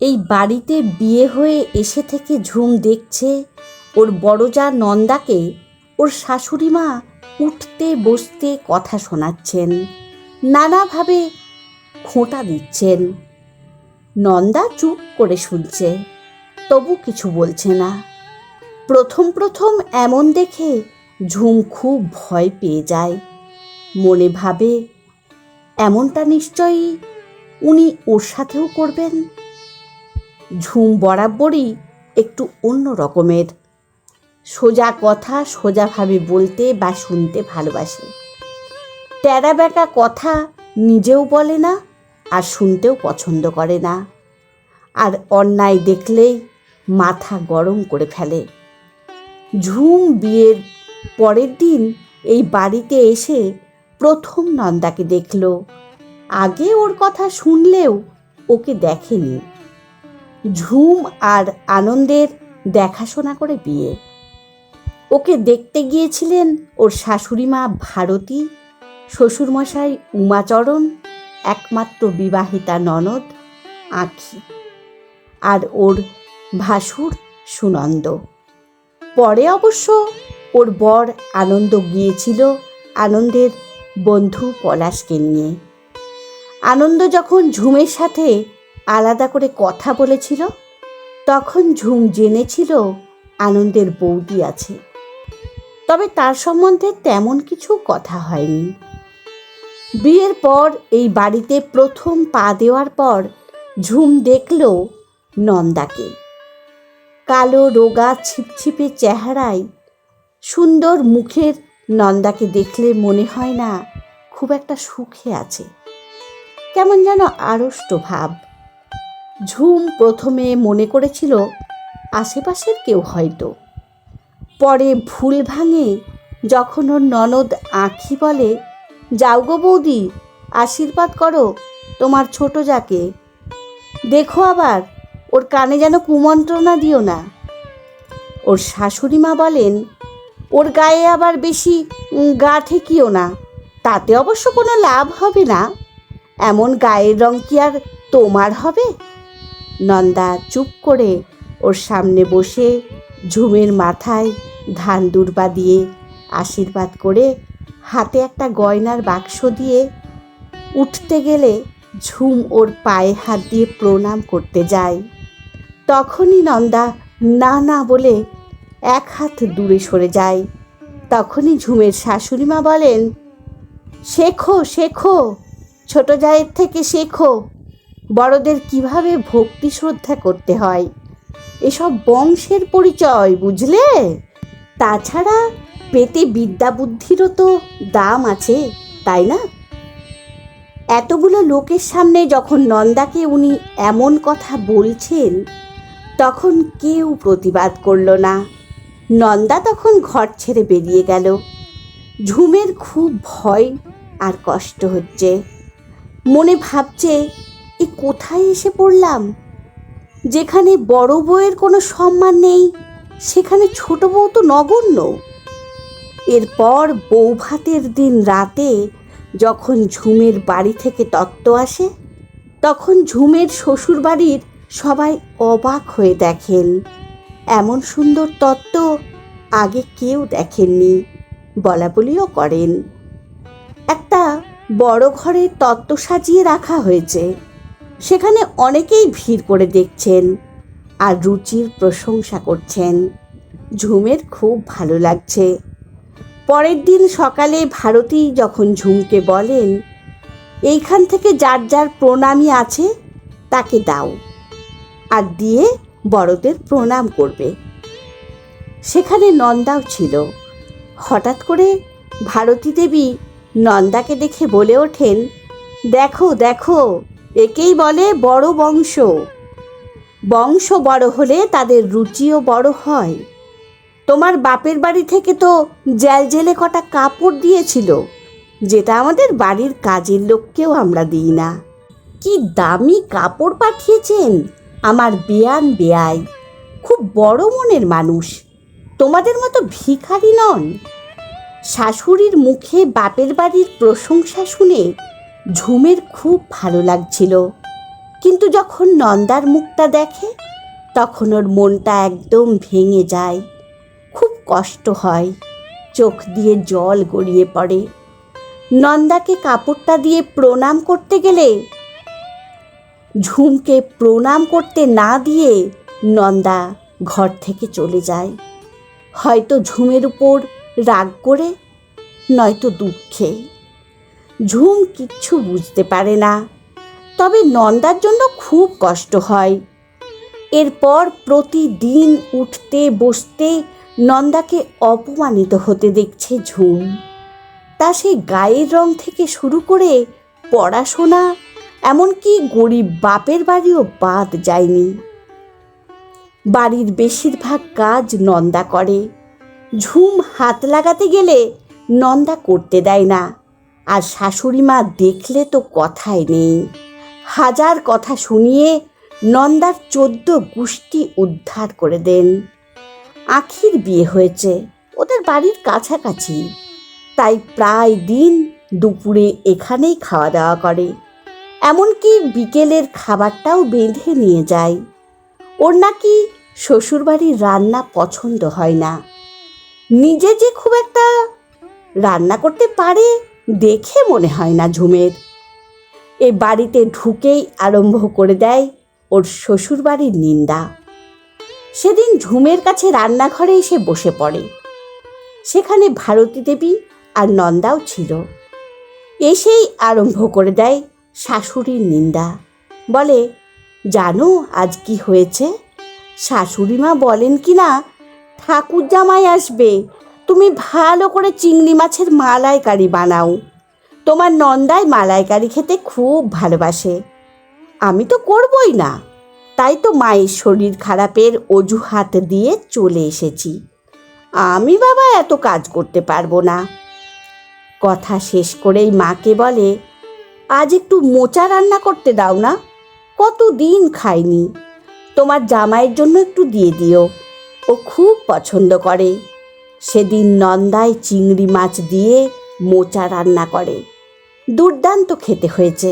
এই বাড়িতে বিয়ে হয়ে এসে থেকে ঝুম দেখছে ওর বড় যা নন্দাকে। ওর শাশুড়ি মা উঠতে বসতে কথা শোনাচ্ছেন, নানাভাবে খোঁটা দিচ্ছেন। নন্দা চুপ করে শুনছে, তবু কিছু বলছে না। প্রথম প্রথম এমন দেখে ঝুম খুব ভয় পেয়ে যায়। মনে ভাবে, এমনটা নিশ্চয়ই উনি ওর সাথেও করবেন? ঝুম বরাবরই একটু অন্য রকমের। সোজা কথা সোজাভাবে বলতে বা শুনতে ভালোবাসে। ট্যাড়া ব্যাকা কথা নিজেও বলে না, আর শুনতেও পছন্দ করে না। আর অন্যায় দেখলেই মাথা গরম করে ফেলে। ঝুম বিয়ের পরের দিন এই বাড়িতে এসে প্রথম নন্দাকে দেখল। আগে ওর কথা শুনলেও ওকে দেখেনি। ঝুম আর আনন্দের দেখাশোনা করে বিয়ে। ওকে দেখতে গিয়েছিলেন ওর শাশুড়ি মা ভারতী, শ্বশুরমশাই উমাচরণ, একমাত্র বিবাহিতা ননদ আঁখি আর ওর ভাসুর সুনন্দ। পরে অবশ্য ওর বর আনন্দ গিয়েছিল আনন্দের বন্ধু পলাশকে নিয়ে। আনন্দ যখন ঝুমের সাথে আলাদা করে কথা বলেছিল? তখন ঝুম জেনেছিল আনন্দের বৌদি আছে। তবে তার সম্বন্ধে তেমন কিছু কথা হয়নি। বিয়ের পর, এই বাড়িতে প্রথম পা দেওয়ার পর ঝুম দেখল নন্দাকে। কালো, রোগা, ছিপছিপে চেহারায় সুন্দর মুখের নন্দাকে দেখলে মনে হয় না খুব একটা সুখে আছে। কেমন যেন আড়ষ্ট ভাব। ঝুম প্রথমে মনে করেছিল, আশেপাশের কেউ হয়তো। পরে ভুল ভাঙে যখন ওর ননদ আঁখি বলে, যাও গো বৌদি, আশীর্বাদ করো তোমার ছোট যাকে। দেখো আবার, ওর কানে যেন কুমন্ত্রণা দিও না। ওর শাশুড়ি মা বলেন, ওর গায়ে আবার বেশি গা ঠেকিও না, তাতে অবশ্য কোনো লাভ হবে না। এমন গায়ের রং কি আর তোমার হবে? নন্দা চুপ করে ওর সামনে বসে ঝুমের মাথায় ধান দুর্বা দিয়ে আশীর্বাদ করে হাতে একটা গয়নার বাক্স দিয়ে উঠতে গেলে ঝুম ওর পায়ে হাত দিয়ে প্রণাম করতে যায়। তখনই নন্দা না না বলে এক হাত দূরে সরে যায়। তখনই ঝুমের শাশুড়ি মা বলেন, শেখো শেখো, ছোট জায়ের থেকে শেখো। বড়দের কীভাবে ভক্তি শ্রদ্ধা করতে হয়? এসব বংশের পরিচয়, বুঝলে? তাছাড়া পেতে বিদ্যা বুদ্ধিরও তো দাম আছে, তাই না? এতগুলো লোকের সামনে যখন নন্দাকে উনি এমন কথা বলছেন, তখন কেউ প্রতিবাদ করল না। নন্দা তখন ঘর ছেড়ে বেরিয়ে গেল। ঝুমের খুব ভয় আর কষ্ট হচ্ছে। মনে ভাবছে এ কোথায় এসে পড়লাম? যেখানে বড় বউয়ের কোনো সম্মান নেই, সেখানে ছোট বউ তো নগণ্য। এরপর বৌভাতের দিন রাতে যখন ঝুমের বাড়ি থেকে তত্ত্ব আসে, তখন ঝুমের শ্বশুর বাড়ির সবাই অবাক হয়ে দেখেন। এমন সুন্দর তত্ত্ব আগে কেউ দেখেননি, বলা বলিও করেন। একটা বড় ঘরে তত্ত্ব সাজিয়ে রাখা হয়েছে। সেখানে অনেকেই ভিড় করে দেখছেন আর রুচির প্রশংসা করছেন। ঝুমের খুব ভালো লাগছে। পরের দিন সকালে ভারতী যখন ঝুমকে বলেন, এইখান থেকে যার যার প্রণামী আছে, তাকে দাও। আর দিয়ে বড়দের প্রণাম করবে। সেখানে নন্দাও ছিল। হঠাৎ করে ভারতী দেবী নন্দাকে দেখে বলে ওঠেন, দেখো দেখো একেই বলে বড় বংশ। বংশ বড় হলে তাদের রুচিও বড় হয়। তোমার বাপের বাড়ি থেকে তো জেল জেলে কটা কাপড় দিয়েছিল, যেটা আমাদের বাড়ির কাজের লোককেও আমরা দিই না। কি দামি কাপড় পাঠিয়েছেন আমার বেয়ান বেয়াই। খুব বড় মনের মানুষ, তোমাদের মতো ভিখারি নন। শাশুড়ির মুখে বাপের বাড়ির প্রশংসা শুনে ঝুমের খুব ভালো লাগছিল। কিন্তু যখন নন্দার মুখটা দেখে, তখন ওর মনটা একদম ভেঙে যায়। খুব কষ্ট হয়। চোখ দিয়ে জল গড়িয়ে পড়ে। নন্দাকে কাপড়টা দিয়ে প্রণাম করতে গেলে, ঝুমকে প্রণাম করতে না দিয়ে নন্দা ঘর থেকে চলে যায়। হয়তো ঝুমের উপর রাগ করে, নয়তো দুঃখে। ঝুম কিচ্ছু বুঝতে পারে না। তবে নন্দার জন্য খুব কষ্ট হয়। এরপর প্রতিদিন উঠতে বসতে নন্দাকে অপমানিত হতে দেখছে ঝুম। তা সে গায়ের রং থেকে শুরু করে পড়াশোনা, এমনকি গরিব বাপের বাড়িও বাদ যায়নি। বাড়ির বেশিরভাগ কাজ নন্দা করে। ঝুম হাত লাগাতে গেলে নন্দা করতে দেয় না। আর শাশুড়ি মা দেখলে তো কথাই নেই। হাজার কথা শুনিয়ে নন্দার চোদ্দ গোষ্ঠী উদ্ধার করে দেন। আখির বিয়ে হয়েছে, ওদের বাড়ির কাছাকাছি। তাই প্রায় দিন দুপুরে এখানেই খাওয়া দাওয়া করে। এমনকি বিকেলের খাবারটাও বেঁধে নিয়ে যায়। ওর নাকি শ্বশুরবাড়ির রান্না পছন্দ হয় না। নিজে যে খুব একটা রান্না করতে পারে দেখে মনে হয় না ঝুমের। এ বাড়িতে ঢুকেই আরম্ভ করে দেয় ওর শ্বশুরবাড়ির নিন্দা। সেদিন ঝুমের কাছে রান্নাঘরে এসে বসে পড়ে। সেখানে ভারতী দেবী আর নন্দাও ছিল। এসেই আরম্ভ করে দেয় শাশুড়ির নিন্দা। বলে, জানো আজ কি হয়েছে? শাশুড়ি মা বলেন কি না ঠাকুর জামাই আসবে তুমি ভালো করে চিংড়ি মাছের মালাইকারি বানাও। তোমার নন্দায় মালাইকারি খেতে খুব ভালোবাসে। আমি তো করবই না। তাই তো মায়ের শরীর খারাপের অজুহাত দিয়ে চলে এসেছি। আমি বাবা এত কাজ করতে পারব না। কথা শেষ করেই মাকে বলে, আজ একটু মোচা রান্না করতে দাও না। কত দিন খাইনি। তোমার জামাইয়ের জন্য একটু দিয়ে দিও। ও খুব পছন্দ করে। সেদিন নন্দায় চিংড়ি মাছ দিয়ে মোচা রান্না করে। দুর্দান্ত খেতে হয়েছে।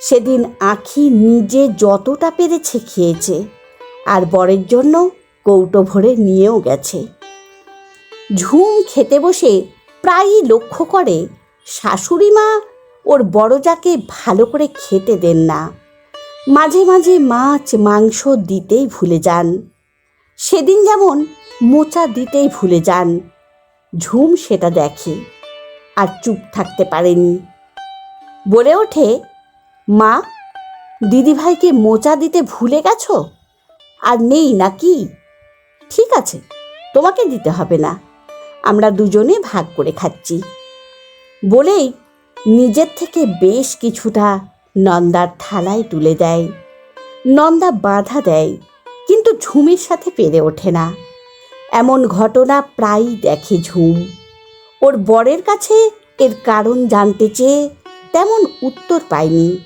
সেদিন আখি নিজে যতটা পেরেছে খেয়েছে, আর বরের জন্য কৌটো ভরে নিয়েও গেছে। ঝুম খেতে বসে প্রায়ই লক্ষ্য করে, শাশুড়ি মা ওর বড়জাকে ভালো করে খেতে দেন না। মাঝে মাঝে মাছ মাংস দিতেই ভুলে যান। সেদিন যেমন মোচা দিতেই ভুলে যান। ঝুম সেটা দেখে, আর চুপ থাকতে পারেনি। বলে ওঠে, মা, দিদিভাইকে মোচা দিতে ভুলে গেছো? আর নেই নাকি? ঠিক আছে, তোমাকে দিতে হবে না, আমরা দুজনে ভাগ করে খাচ্ছি। বলেই নিজের থেকে বেশ কিছুটা নন্দার থালায় তুলে দেয়। নন্দা বাধা দেয়, কিন্তু ঝুমের সাথে পেরে ওঠে না। এমন ঘটনা প্রায়ই দেখে ঝুম। ওর বরের কাছে এর কারণ জানতে চেয়ে তেমন উত্তর পায়নি।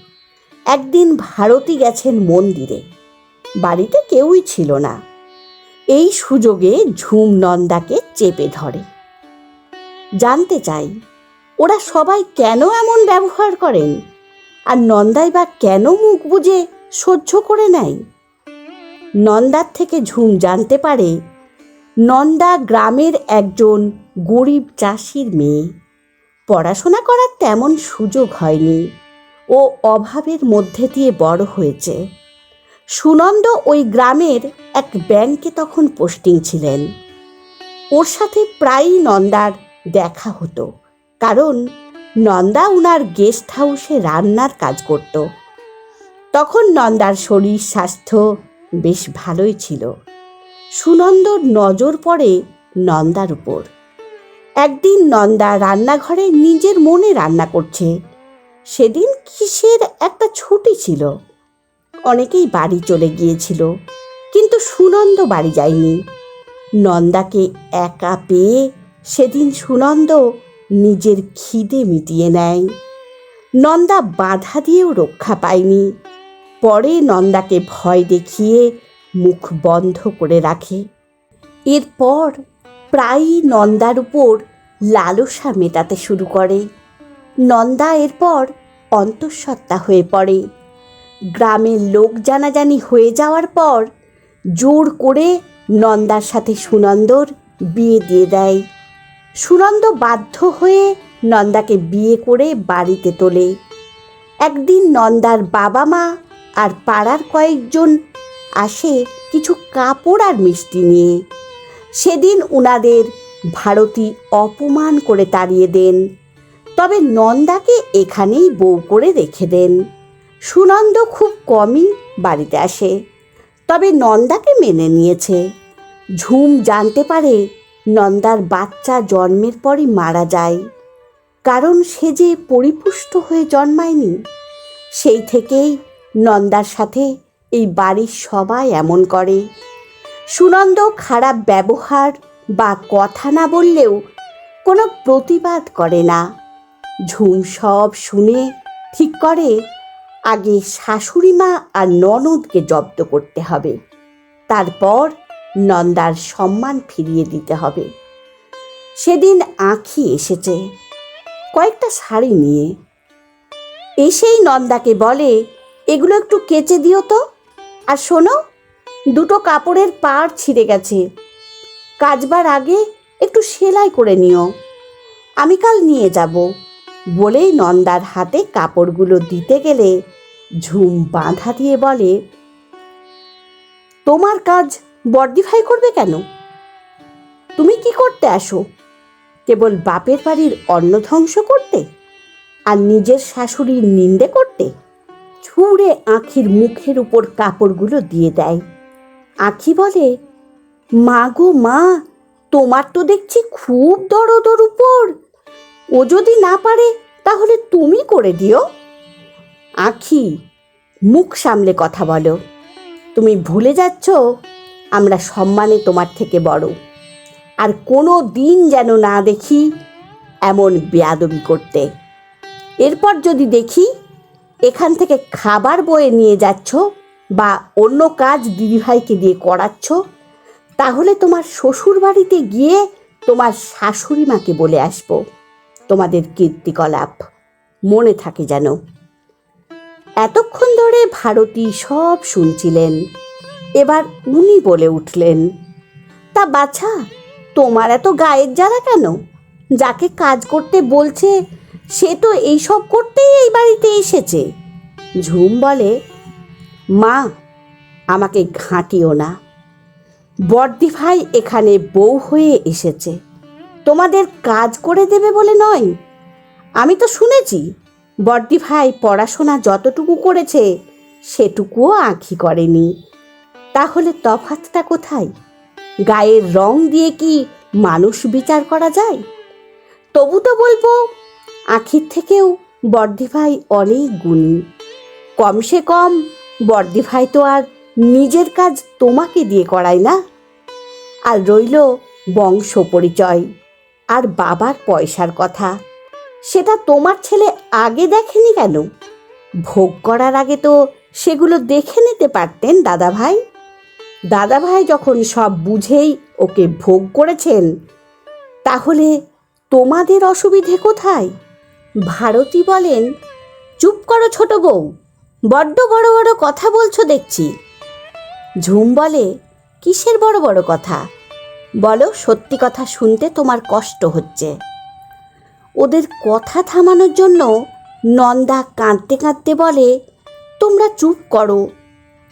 একদিন ভারতী গেছেন মন্দিরে। বাড়িতে কেউই ছিল না। এই সুযোগে ঝুম নন্দাকে চেপে ধরে। জানতে চাই, ওরা সবাই কেন এমন ব্যবহার করেন? আর নন্দাই বা কেন মুখ বুঝে সহ্য করে নেয়? নন্দার থেকে ঝুম জানতে পারে নন্দা গ্রামের একজন গরিব চাষির মেয়ে। পড়াশোনা করার তেমন সুযোগ হয়নি ও অভাবের মধ্যে দিয়ে বড় হয়েছে। সুনন্দ ওই গ্রামের এক ব্যাংকে তখন পোস্টিং ছিলেন। ওর সাথে প্রায়ই নন্দার দেখা হতো, কারণ নন্দা উনার গেস্ট হাউসে রান্নার কাজ করত। তখন নন্দার শরীর, স্বাস্থ্য বেশ ভালোই ছিল। সুনন্দর নজর পড়ে নন্দার উপর। একদিন নন্দা রান্নাঘরে নিজের মনে রান্না করছে। সেদিন কিসের একটা ছুটি ছিল। অনেকেই বাড়ি চলে গিয়েছিল, কিন্তু সুনন্দ বাড়ি যায়নি। নন্দাকে একা পেয়ে সেদিন সুনন্দ নিজের খিদে মিটিয়ে নেয়। নন্দা বাধা দিয়েও রক্ষা পায়নি। পরে নন্দাকে ভয় দেখিয়ে মুখ বন্ধ করে রাখে। এরপর প্রায়ই নন্দার উপর লালসা মেটাতে শুরু করে। নন্দা এরপর অন্তঃসত্ত্বা হয়ে পড়ে। গ্রামের লোক জানাজানি হয়ে যাওয়ার পর জোর করে নন্দার সাথে সুনন্দর বিয়ে দিয়ে দেয়। সুনন্দ বাধ্য হয়ে নন্দাকে বিয়ে করে বাড়িতে তোলে। একদিন নন্দার বাবা মা আর পাড়ার কয়েকজন আসে কিছু কাপড় আর মিষ্টি নিয়ে। সেদিন উনাদের ভারতী অপমান করে তাড়িয়ে দেন। তবে নন্দাকে এখানেই বউ করে রেখে দেন। সুনন্দ খুব কমই বাড়িতে আসে। তবে নন্দাকে মেনে নিয়েছে। ঝুম জানতে পারে নন্দার বাচ্চা জন্মের পরই মারা যায়। কারণ সে যে পরিপুষ্ট হয়ে জন্মায়নি, সেই থেকেই নন্দার সাথে এই বাড়ির সবাই এমন করে। সুনন্দ খারাপ ব্যবহার বা কথা না বললেও কোনো প্রতিবাদ করে না। ঝুম সব শুনে ঠিক করে, আগে শাশুড়ি মা আর ননদকে জব্দ করতে হবে। তারপর নন্দার সম্মান ফিরিয়ে দিতে হবে। সেদিন আঁখি এসেছে, কয়েকটা শাড়ি নিয়ে। এসেই নন্দাকে বলে, এগুলো একটু কেচে দিও তো। আর শোনো, দুটো কাপড়ের পাড় ছিঁড়ে গেছে। কাজবার আগে একটু সেলাই করে নিও। আমি কাল নিয়ে যাব। বলেই নন্দার হাতে কাপড়গুলো দিতে গেলে ঝুম বাঁধা দিয়ে বলে, তোমার কাজ বর্দিফাই করবে কেন? তুমি কি করতে আসো? কেবল বাপের বাড়ির অন্ন ধ্বংস করতে? আর নিজের শাশুড়ির নিন্দে করতে? ছুঁড়ে আঁখির মুখের উপর কাপড়গুলো দিয়ে দেয়। আঁখি বলে, মা গো মা, তোমার তো দেখছি খুব দরদর উপর। ও যদি না পারে, তাহলে তুমি করে দিও। আঁখি মুখ সামলে কথা বলো, তুমি ভুলে যাচ্ছ, আমরা সম্মানে তোমার থেকে বড়। আর কোনো দিন যেন না দেখি এমন বেয়াদবি করতে। এরপর যদি দেখি এখান থেকে খাবার বয়ে নিয়ে যাচ্ছ বা অন্য কাজ দিদিভাইকে দিয়ে করাচ্ছ, তাহলে তোমার শ্বশুর বাড়িতে গিয়ে তোমার শাশুড়ি মাকে বলে আসব। তোমাদের কীর্তিকলাপ মনে থাকে যেন। এতক্ষণ ধরে ভারতী সব শুনছিলেন। এবার উনি বলে উঠলেন, তা বাছা, তোমার এত গায়ের জ্বালা কেন? যাকে কাজ করতে বলছে সে তো এইসব করতেই এই বাড়িতে এসেছে। ঝুম বলে, মা, আমাকে ঘাঁটিও না। বর্দি ভাই এখানে বউ হয়ে এসেছে। তোমাদের কাজ করে দেবে বলে নয়? আমি তো শুনেছি, বর্দি ভাই পড়াশোনা যতটুকু করেছে, সেটুকুও আঁখি করেনি। তাহলে তফাতটা কোথায়? গায়ের রং দিয়ে কি মানুষ বিচার করা যায়? তবু তো বলব আখির থেকেও বর্দি ভাই অনেক গুণী। কমসে কম বর্দি ভাই তো আর নিজের কাজ তোমাকে দিয়ে করায় না। আর রইল বংশ পরিচয় আর বাবার পয়সার কথা। সেটা তোমার ছেলে আগে দেখেনি কেন? ভোগ করার আগে তো সেগুলো দেখে নিতে পারতেন দাদাভাই। দাদাভাই যখন সব বুঝেই ওকে ভোগ করেছেন, তাহলে তোমাদের অসুবিধে কোথায়? ভারতী বলেন, চুপ করো ছোট বউ, বড্ড বড় বড় কথা বলছো দেখছি। ঝুম বলে, কিসের বড় বড় কথা? বলো, সত্যি কথা শুনতে তোমার কষ্ট হচ্ছে। ওদের কথা থামানোর জন্য নন্দা কাঁদতে কাঁদতে বলে, তোমরা চুপ করো,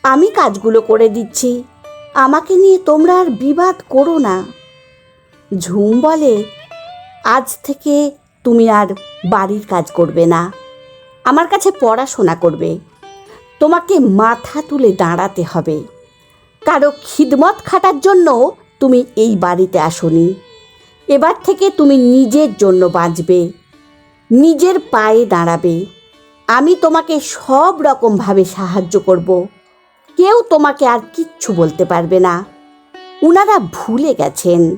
আমি কাজগুলো করে দিচ্ছি, আমাকে নিয়ে তোমরা আর বিবাদ করো না। ঝুম বলে, আজ থেকে তুমি আর বাড়ির কাজ করবে না। আমার কাছে পড়াশোনা করবে। তোমাকে মাথা তুলে দাঁড়াতে হবে। কারও খিদমত খাটার জন্য তুমি এই বাড়িতে আসনি। এবার থেকে তুমি নিজের জন্য বাঁচবে। নিজের পায়ে দাঁড়াবে। আমি তোমাকে সব রকমভাবে সাহায্য করব। কেউ তোমাকে আর কিচ্ছু বলতে পারবে না। উনারা ভুলে গেছেন।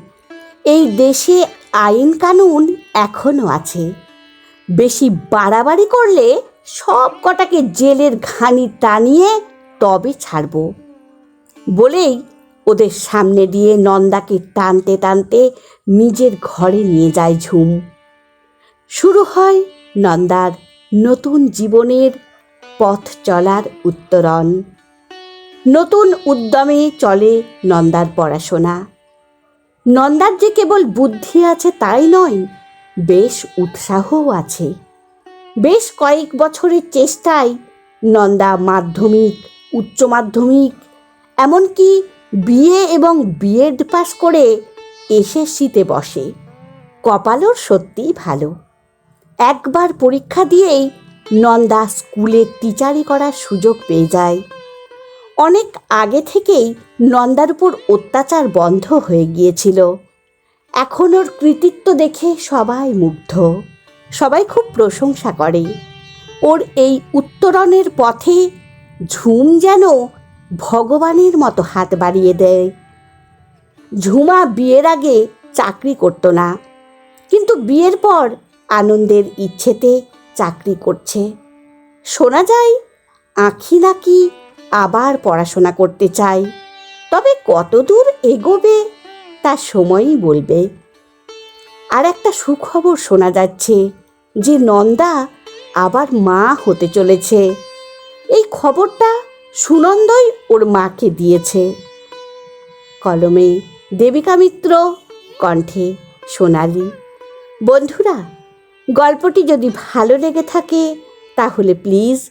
এই দেশে আইন কানুন এখনও আছে। বেশি বাড়াবাড়ি করলে সব কটাকে জেলের ঘানি টানিয়ে তবে ছাড়ব। বলেই ওদের সামনে দিয়ে নন্দাকে টানতে টানতে নিজের ঘরে নিয়ে যায় ঝুম। শুরু হয় নন্দার নতুন জীবনের পথ চলার উত্তরণ। নতুন উদ্যমে চলে নন্দার পড়াশোনা। নন্দার যে কেবল বুদ্ধি আছে তাই নয়, বেশ উৎসাহও আছে। বেশ কয়েক বছরের চেষ্টায় নন্দা মাধ্যমিক, উচ্চ মাধ্যমিক, এমনকি বিএ এবং বিএড পাস করে এসএসসিতে বসে। কপালও সত্যিই ভালো। একবার পরীক্ষা দিয়েই নন্দা স্কুলে টিচারি করার সুযোগ পেয়ে যায়। অনেক আগে থেকেই নন্দার উপর অত্যাচার বন্ধ হয়ে গিয়েছিল। এখন ওর কৃতিত্ব দেখে সবাই মুগ্ধ। সবাই খুব প্রশংসা করে। ওর এই উত্তরণের পথে ঝুম যেন ভগবানের মতো হাত বাড়িয়ে দেয়। ঝুমা বিয়ের আগে চাকরি করতো না, কিন্তু বিয়ের পর আনন্দের ইচ্ছেতে চাকরি করছে। শোনা যায়, আঁখি নাকি আবার পড়াশোনা করতে চাই। তবে কতদূর এগোবে, তা সময়ই বলবে। আর একটা সুখবর শোনা যাচ্ছে যে নন্দা আবার মা হতে চলেছে। এই খবরটা সুনন্দই ওর মাকে দিয়েছে। কলমে দেবিকা মিত্র, কণ্ঠে সোনালি। বন্ধুরা, গল্পটি যদি ভালো লেগে থাকে, তাহলে প্লিজ